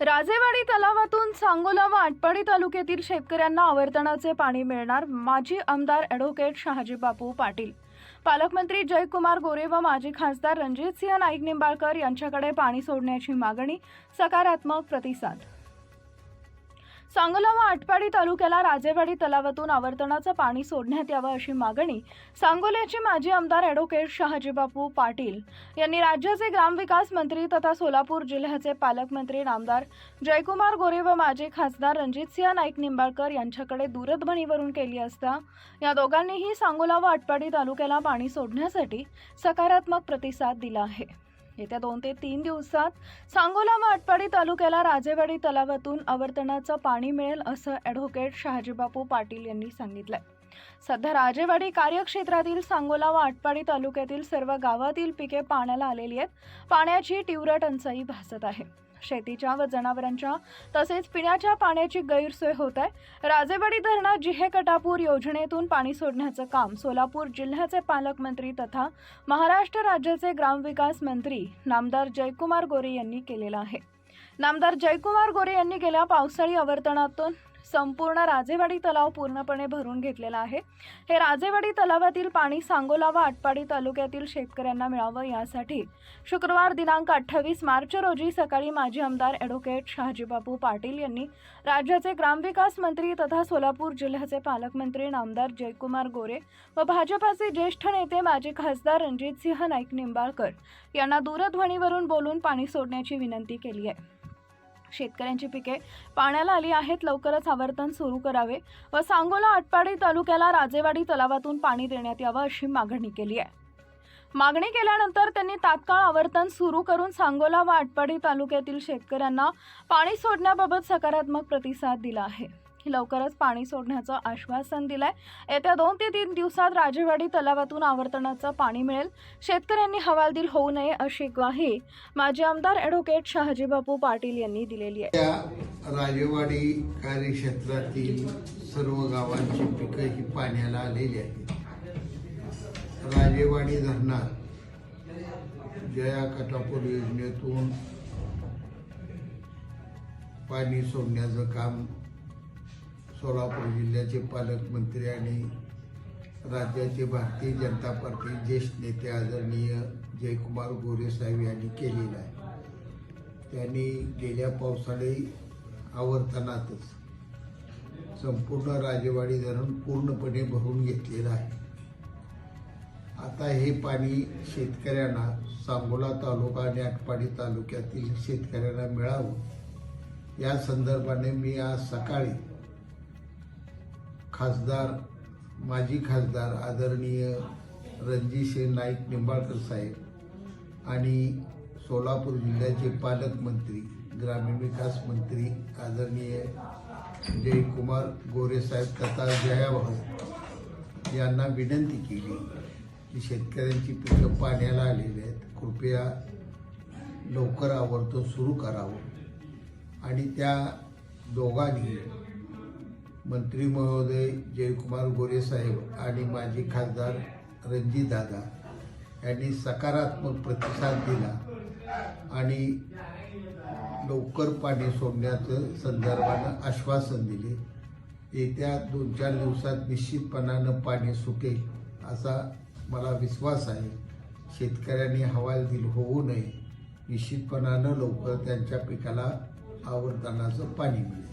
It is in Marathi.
राजेवाडी तलावातून सांगोला व आटपाडी तालुक्यातील शेतकऱ्यांना आवर्तनाचे पाणी मिळणार माजी आमदार ॲडव्होकेट शहाजी बापू पाटील. पालकमंत्री जयकुमार गोरे व माजी खासदार रणजितसिंह नाईक निंबाळकर यांच्याकडे पाणी सोडण्याची मागणी सकारात्मक प्रतिसाद. सांगोला व आटपाडी तालुक्याला राजेवाडी तलावातून आवर्तनाचं पाणी सोडण्यात यावं अशी मागणी सांगोल्याचे माजी आमदार ॲडव्होकेट शहाजीबापू पाटील यांनी राज्याचे ग्रामविकास मंत्री तथा सोलापूर जिल्ह्याचे पालकमंत्री नामदार जयकुमार गोरे व माजी खासदार रणजितसिंह नाईक निंबाळकर यांच्याकडे दूरध्वनीवरून केली असता या दोघांनीही सांगोला व आटपाडी तालुक्याला पाणी सोडण्यासाठी सकारात्मक प्रतिसाद दिला आहे. येत्या दोन ते तीन दिवसात सांगोला व आटपाडी तालुक्याला राजेवाडी तलावातून आवर्तनाचं पाणी मिळेल असं ॲडव्होकेट शहाजीबापू पाटील यांनी सांगितलंय. सध्या राजेवाडी कार्यक्षेत्रातील सांगोला व आटपाडी तालुक्यातील सर्व गावातील पिके पाण्याला आलेली आहेत. पाण्याची तीव्र टंचाई भासत आहे. शेतीच्या व जनावरांच्या तसेच पिण्याच्या पाण्याची गैरसोय होत आहे. राजेवाडी धरणात जिहे कटापूर योजनेतून पाणी सोडण्याचं काम सोलापूर जिल्ह्याचे पालकमंत्री तथा महाराष्ट्र राज्याचे ग्रामविकास मंत्री नामदार जयकुमार गोरे यांनी केलेलं आहे. नामदार जयकुमार गोरे यांनी गेल्या पावसाळी आवर्तनातून संपूर्ण राजेवाडी तलाव पूर्णपणे भरून घेतलेला आहे. हे राजेवाडी तलावातील पाणी सांगोला व आटपाडी तालुक्यातील शेतकऱ्यांना मिळावं यासाठी शुक्रवार दिनांक अठ्ठावीस मार्च रोजी सकाळी माजी आमदार ॲडव्होकेट शहाजीबाबू पाटील यांनी राज्याचे ग्रामविकास मंत्री तथा सोलापूर जिल्ह्याचे पालकमंत्री नामदार जयकुमार गोरे व भाजपाचे ज्येष्ठ नेते माजी खासदार रणजितसिंह नाईक निंबाळकर यांना दूरध्वनीवरून बोलून पाणी सोडण्याची विनंती केली आहे. शेतकऱ्यांची पिके पाण्याला आली आहेत लवकरच आवर्तन सुरू करावे व सांगोला आटपाडी तालुक्याला राजेवाडी तलावातून पाणी देण्यात यावं अशी मागणी केली आहे. मागणी केल्यानंतर त्यांनी तात्काळ आवर्तन सुरू करून सांगोला व आटपाडी तालुक्यातील शेतकऱ्यांना पाणी सोडण्याबाबत सकारात्मक प्रतिसाद दिला आहे. लवकरच पाणी सोडण्याचं आश्वासन दिलंय. येत्या दोन ते तीन दिवसात राजेवाडी तलावातून आवर्तनाचं पाणी मिळेल. शेतकऱ्यांनी हवालदिल होऊ नये अशी ग्वाही माजी आमदार ॲडव्होकेट शहाजीबापू पाटील यांनी दिलेली आहे. राजेवाडी कार्यक्षेत्रातील सर्व गावांची पिकं ही पाण्याला आलेली आहेत. राजेवाडी धरणात जया कटापूर योजनेतून पाणी सोडण्याचं काम सोलापूर जिल्ह्याचे पालकमंत्री आणि राज्याचे भारतीय जनता पार्टी ज्येष्ठ नेते आदरणीय जयकुमार गोरे साहेब यांनी केलेलं आहे. त्यांनी गेल्या पावसाळी आवर्तनातच संपूर्ण राजेवाडी धरण पूर्णपणे भरून घेतलेलं आहे. आता हे पाणी शेतकऱ्यांना सांगोला तालुका आणि आटपाडी तालुक्यातील शेतकऱ्यांना मिळावं या संदर्भाने मी आज सकाळी खासदार माजी खासदार आदरणीय रणजितसिंह नाईक निंबाळकर साहेब आणि सोलापूर जिल्ह्याचे पालकमंत्री ग्रामीण विकास मंत्री आदरणीय जयकुमार गोरेसाहेब तथा जयाभाऊ यांना विनंती केली की शेतकऱ्यांची पिकं पाण्याला आलेली आहेत. कृपया लवकर आवर्तन सुरू करावं. आणि त्या दोघांनी मंत्री महोदय जयकुमार गोरे साहेब आणि माजी खासदार रणजितदादा यांनी सकारात्मक प्रतिसाद दिला आणि लवकर पाणी सोडण्याचं संदर्भानं आश्वासन दिले. येत्या दोन चार दिवसात निश्चितपणानं पाणी सुटेल असा मला विश्वास आहे. शेतकऱ्यांनी हवालदिल होऊ नये. निश्चितपणानं लवकर त्यांच्या पिकाला आवर्तनाचं पाणी मिळेल.